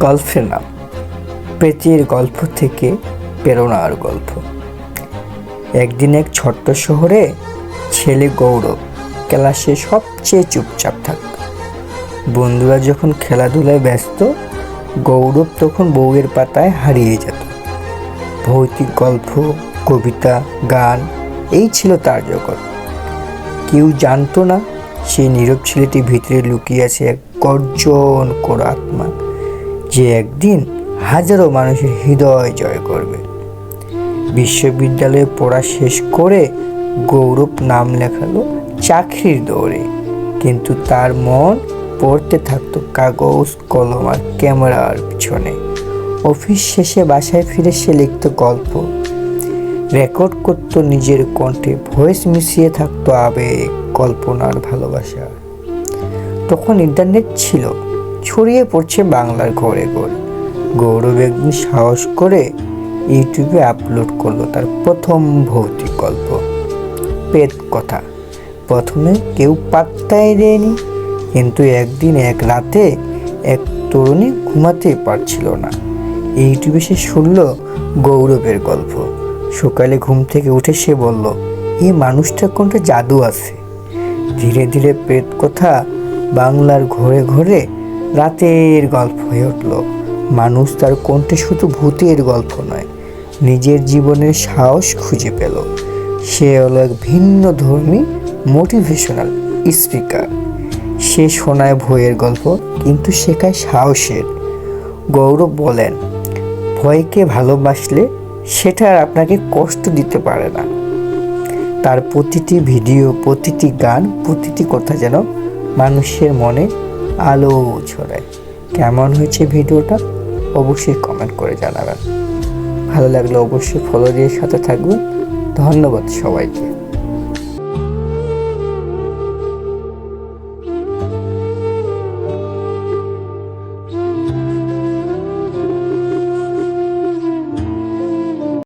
গল্পের নাম প্রেতের গল্প থেকে প্রেরণার গল্প। একদিন এক ছোট্ট শহরে ছেলে গৌরব ক্লাসে সবচেয়ে চুপচাপ থাক। বন্ধুরা যখন খেলাধুলায় ব্যস্ত, গৌরব তখন বউয়ের পাতায় হারিয়ে যেত। ভৌতিক গল্প, কবিতা, গান, এই ছিল তার জগৎ। কেউ জানতো না সেই নীরব ছেলেটি ভিতরে লুকিয়ে আছে এক গর্জন করা আত্মা। যে একদিন হাজারো মানুষের হৃদয় জয় করবে। বিশ্ববিদ্যালয়ে পড়া শেষ করে গৌরব নাম লেখালো চাকরির দৌড়ে। কিন্তু তার মন পড়তে থাকতো কাগজ, কলম আর ক্যামেরার পিছনে। অফিস শেষে বাসায় ফিরে সে লিখত গল্প। রেকর্ড করতো নিজের কণ্ঠে, ভয়েস মিশিয়ে থাকতো আবেগ, কল্পনার ভালোবাসা। তখন ইন্টারনেট ছিল। ছড়িয়ে পড়ছে বাংলার ঘরে ঘরে। গৌরব একদিন সাহস করে ইউটিউবে আপলোড করল তার প্রথম ভৌতিক গল্প। পেট কথা। প্রথমে কেউ পাত্তাই দেয়নি, কিন্তু একদিন এক রাতে এক তরুণী ঘুমাতে পারছিল না। ইউটিউবে সে শুনল গৌরবের গল্প। সকালে ঘুম থেকে উঠে সে বলল এই মানুষটার কোনটা জাদু আছে? ধীরে ধীরে প্রেত কথা বাংলার ঘরে ঘরে রাতের গল্প হয়ে উঠল। মানুষ তার কণ্ঠে শুধু ভূতের গল্প নয়, নিজের জীবনের সাহস খুঁজে পেল। সে হলো এক ভিন্ন ধর্মী মোটিভেশনাল স্পিকার সে শোনায় ভয়ের গল্প, কিন্তু শেখায় সাহসের। গৌরব বলেন, ভয়কে ভালোবাসলে সেটা আর আপনাকে কষ্ট দিতে পারে না। তার প্রতিটি ভিডিও প্রতিটি গান, প্রতিটি কথা যেন মানুষের মনে আলো ছড়ায়। কেমন হয়েছে ভিডিওটা? অবশ্যই কমেন্ট করে জানাবেন। ভালো লাগলে অবশ্যই ফলো দিয়ে সাথে থাকবেন। ধন্যবাদ সবাইকে।